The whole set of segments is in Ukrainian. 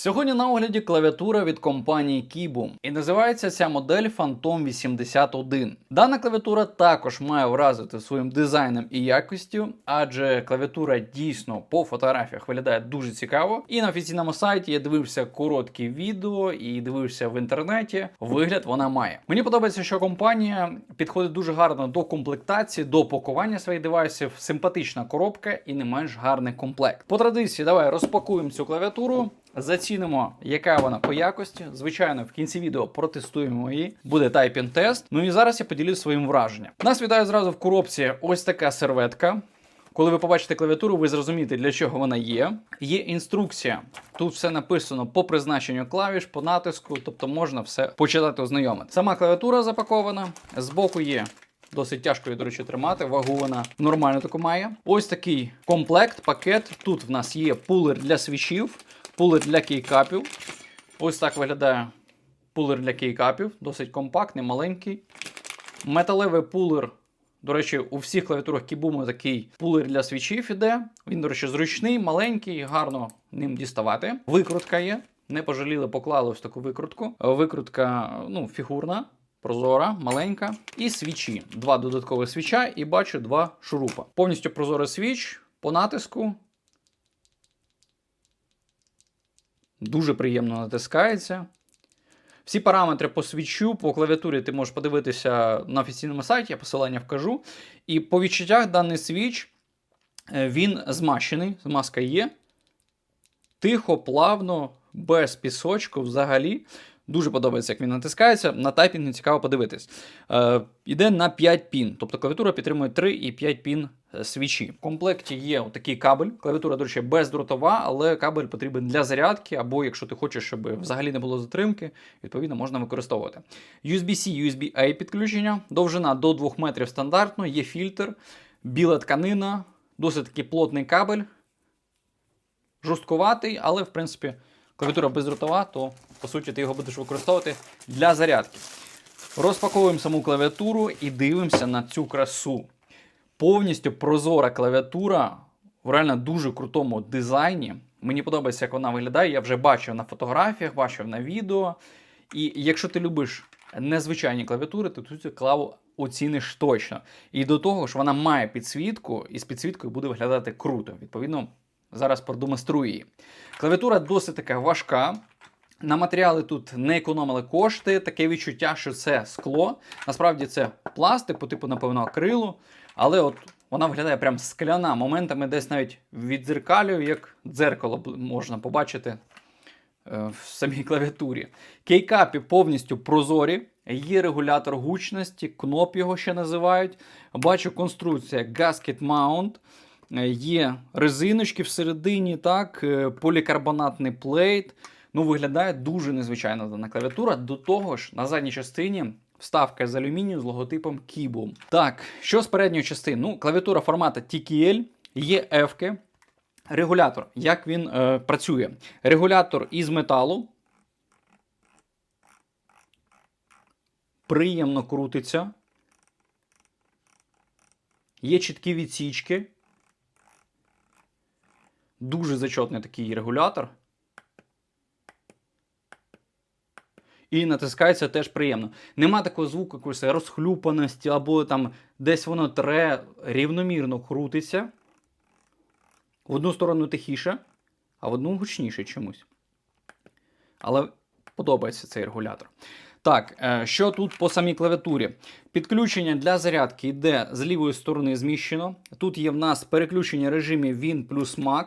Сьогодні на огляді клавіатура від компанії Keyboom. І називається ця модель Phantom 81. Дана клавіатура також має вразити своїм дизайном і якістю, адже клавіатура дійсно по фотографіях виглядає дуже цікаво. І на офіційному сайті я дивився короткі відео і дивився в інтернеті. Вигляд вона має. Мені подобається, що компанія підходить дуже гарно до комплектації, до пакування своїх девайсів, симпатична коробка і не менш гарний комплект. По традиції, давай розпакуємо цю клавіатуру. Зацінимо, яка вона по якості. Звичайно, в кінці відео протестуємо її. Буде тайпінг-тест. Ну і зараз я поділюсь своїм враженням. Нас вітає зразу в коробці ось така серветка. Коли ви побачите клавіатуру, ви зрозумієте, для чого вона є. Є інструкція. Тут все написано по призначенню клавіш, по натиску, тобто можна все почитати, ознайомити. Сама клавіатура запакована. Збоку є Досить тяжко її, до речі, тримати, вагу вона нормально таку має. Ось такий комплект, пакет. Тут в нас є пулер для свічів, пулер для кейкапів. Ось так виглядає пулер для кейкапів, досить компактний, маленький. Металевий пулер. До речі, у всіх клавіатурах Кібуму такий пулер для свічів іде. Він, до речі, зручний, маленький, гарно ним діставати. Викрутка є. Не пожаліли, поклали ось таку викрутку. Викрутка ну, фігурна прозора, маленька. І свічі. Два додаткових свіча, і бачу два шурупа. Повністю прозорий свіч по натиску. Дуже приємно натискається. Всі параметри по свічу, по клавіатурі ти можеш подивитися на офіційному сайті, я посилання вкажу. І по відчуттях даний свіч е, він змащений, змазка є. Тихо, плавно, без пісочку взагалі. Дуже подобається, як він натискається. На тайпінг цікаво подивитись. Е, Іде на 5 пін, тобто клавіатура підтримує 3 і 5 пін е, свічі. В комплекті є такий кабель. Клавіатура, до речі, бездротова, але кабель потрібен для зарядки, або якщо ти хочеш, щоб взагалі не було затримки, відповідно можна використовувати. USB-C, USB-A підключення, довжина до 2 метрів стандартно, є фільтр, біла тканина, досить таки плотний кабель. Жорсткуватий, але в принципі клавіатура бездротова, то по суті ти його будеш використовувати для зарядки. Розпаковуємо саму клавіатуру і дивимося на цю красу. Повністю прозора клавіатура в реально дуже крутому дизайні. Мені подобається, як вона виглядає. Я вже бачив на фотографіях, бачив на відео. І якщо ти любиш незвичайні клавіатури, то цю клаву оціниш точно. І до того ж, вона має підсвітку, і з підсвіткою буде виглядати круто. Відповідно, зараз продемонструю її. Клавіатура досить така важка. На матеріали тут не економили кошти. Таке відчуття, що це скло. Насправді це пластик, по типу, напевно, акрилу. Але от вона виглядає прям скляна. Моментами десь навіть віддзеркалює, як дзеркало можна побачити е, в самій клавіатурі. Кейкапі повністю прозорі. Є регулятор гучності, кноп його ще називають. Бачу конструкція Gasket Mount. Е, Є резиночки всередині, так, е, полікарбонатний плейт. Ну, виглядає дуже незвичайно дана клавіатура. До того ж, на задній частині вставка з алюмінію з логотипом Keyboom. Так, що з передньої частини? Ну, клавіатура формату TKL, є F-ки. Регулятор. Як він е, працює? Регулятор із металу. Приємно крутиться. Є чіткі відсічки. Дуже зачетний такий регулятор. І натискається теж приємно. Нема такого звуку якоїсь розхлюпаності, або там десь воно тре рівномірно крутиться. В одну сторону тихіше, а в одну гучніше чомусь. Але подобається цей регулятор. Так, е, що тут по самій клавіатурі? Підключення для зарядки йде з лівої сторони зміщено. Тут є в нас переключення режимів Win плюс Mac.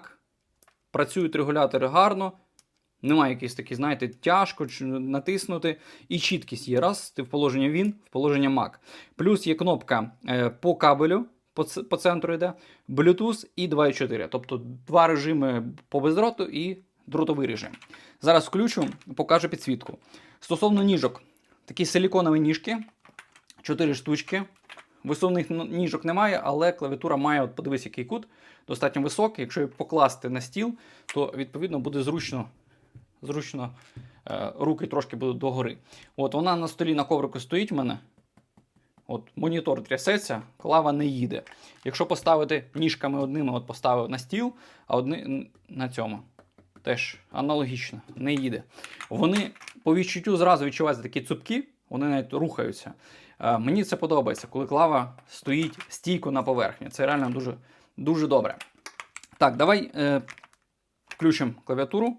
Працюють регулятори гарно. Немає якісь такі, знаєте, тяжко натиснути. І чіткість є. Раз, ти в положення Win, в положення Mac. Плюс є кнопка е, по кабелю, по, по центру йде, Bluetooth і 2.4. Тобто два режими по бездроту і дротовий режим. Зараз включу, покажу підсвітку. Стосовно ніжок, такі силіконові ніжки, 4 штучки. Висувних ніжок немає, але клавіатура має, от подивись, який кут, достатньо високий. Якщо її покласти на стіл, то відповідно буде зручно зручно е, руки трошки будуть догори. От Вона на столі на коврику стоїть в мене. От Монітор трясеться, клава не їде. Якщо поставити ніжками одними, от поставив на стіл, а одни на цьому. теж аналогічно, не їде. Вони по відчуттю зразу відчуваються такі цупкі, вони навіть рухаються. Е, Мені це подобається, коли клава стоїть стійко на поверхні. Це реально дуже, дуже добре. Так, давай е, включимо клавіатуру.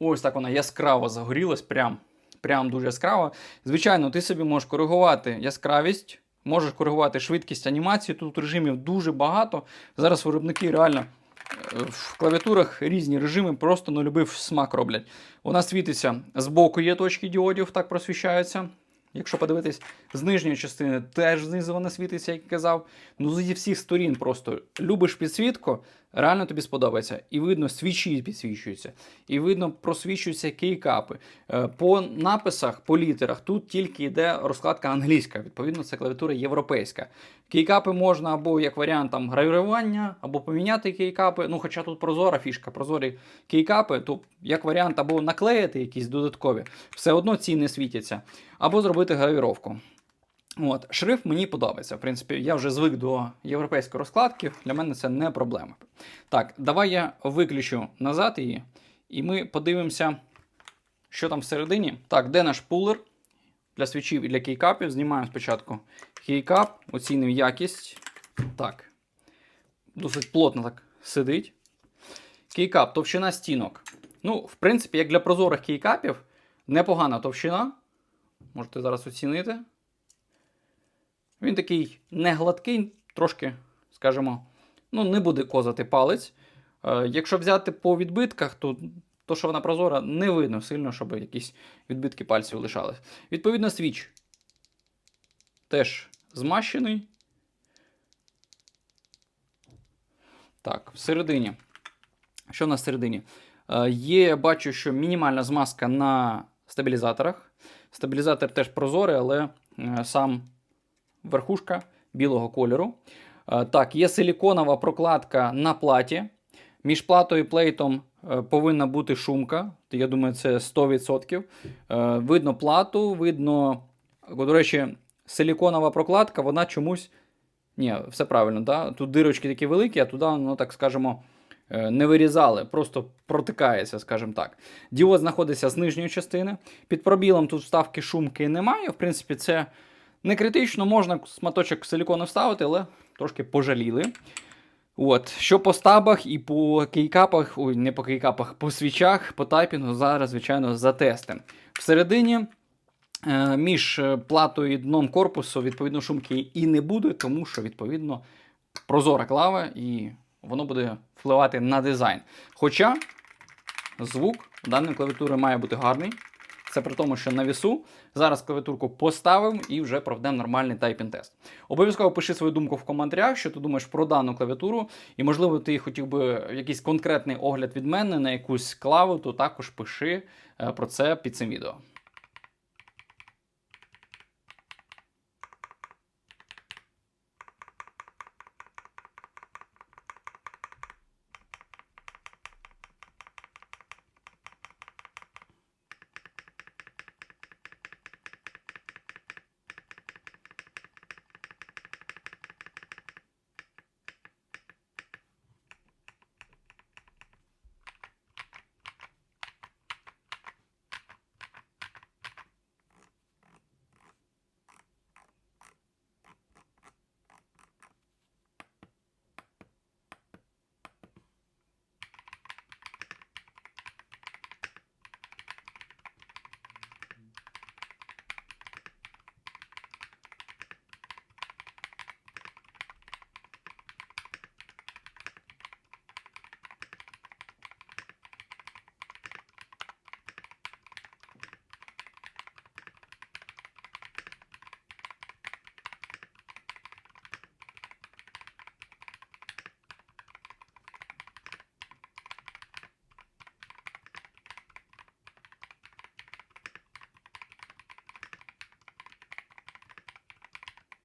Ось так вона яскраво загорілась, прям, прям дуже яскраво. Звичайно, ти собі можеш коригувати яскравість, можеш коригувати швидкість анімації. Тут режимів дуже багато. Зараз виробники реально е, в клавіатурах різні режими, просто на любив смак роблять. Вона світиться з боку, є точки діодів, так просвіщаються. Якщо подивитись з нижньої частини, теж знизу вона світиться, як казав. Ну, зі всіх сторін просто любиш підсвітку, реально тобі сподобається. І видно, свічі підсвічуються, і видно, просвічуються кейкапи. Е, По написах, по літерах тут тільки йде розкладка англійська. Відповідно, це клавіатура європейська. Кейкапи можна або як варіант там гравірування, або поміняти кейкапи. Ну, хоча тут прозора фішка, прозорі кейкапи, то як варіант або наклеїти якісь додаткові, все одно ці не світяться, або зробити гравіровку. От, шрифт мені подобається. В принципі, я вже звик до європейської розкладки, для мене це не проблема. Так, давай я виключу назад її, і ми подивимося, що там всередині. Так, де наш пулер для свічів і для кейкапів? Знімаємо спочатку кейкап, оцінив якість. Так. Досить плотно так сидить. Кейкап, товщина стінок. Ну, в принципі, як для прозорих кейкапів, непогана товщина. Можете зараз оцінити. Він такий не гладкий, трошки, скажімо, ну, не буде козати палець. Е, якщо взяти по відбитках, то то, що вона прозора, не видно сильно, щоб якісь відбитки пальців лишались. Відповідно, свіч теж змащений. Так, всередині. Що в нас всередині? Е, є, бачу, що мінімальна змазка на стабілізаторах. Стабілізатор теж прозорий, але е, сам верхушка білого кольору. Е, Так, є силіконова прокладка на платі. Між платою і плейтом е, повинна бути шумка. Я думаю, це 100%. Е, Видно плату, видно. До речі, силіконова прокладка, вона чомусь. Ні, все правильно, да? тут дирочки такі великі, а туди, ну так скажемо, не вирізали, просто протикається, скажімо так. Діод знаходиться з нижньої частини. Під пробілом тут вставки шумки немає. В принципі, це не критично, можна сматочок силікону вставити, але трошки пожаліли. От, що по стабах і по кейкапах, ой, не по кейкапах, по свічах, по тайпінгу, зараз, звичайно, затестимо. Всередині е, між е, платою і дном корпусу, відповідно, шумки і не буде, тому що, відповідно, прозора клава і воно буде впливати на дизайн. Хоча звук даної клавіатури має бути гарний. Це при тому, що на вісу. Зараз клавіатурку поставимо і вже проведемо нормальний тайпінг-тест. Обов'язково пиши свою думку в коментарях, що ти думаєш про дану клавіатуру, і, можливо, ти хотів би якийсь конкретний огляд від мене на якусь клаву, то також пиши е, про це під цим відео.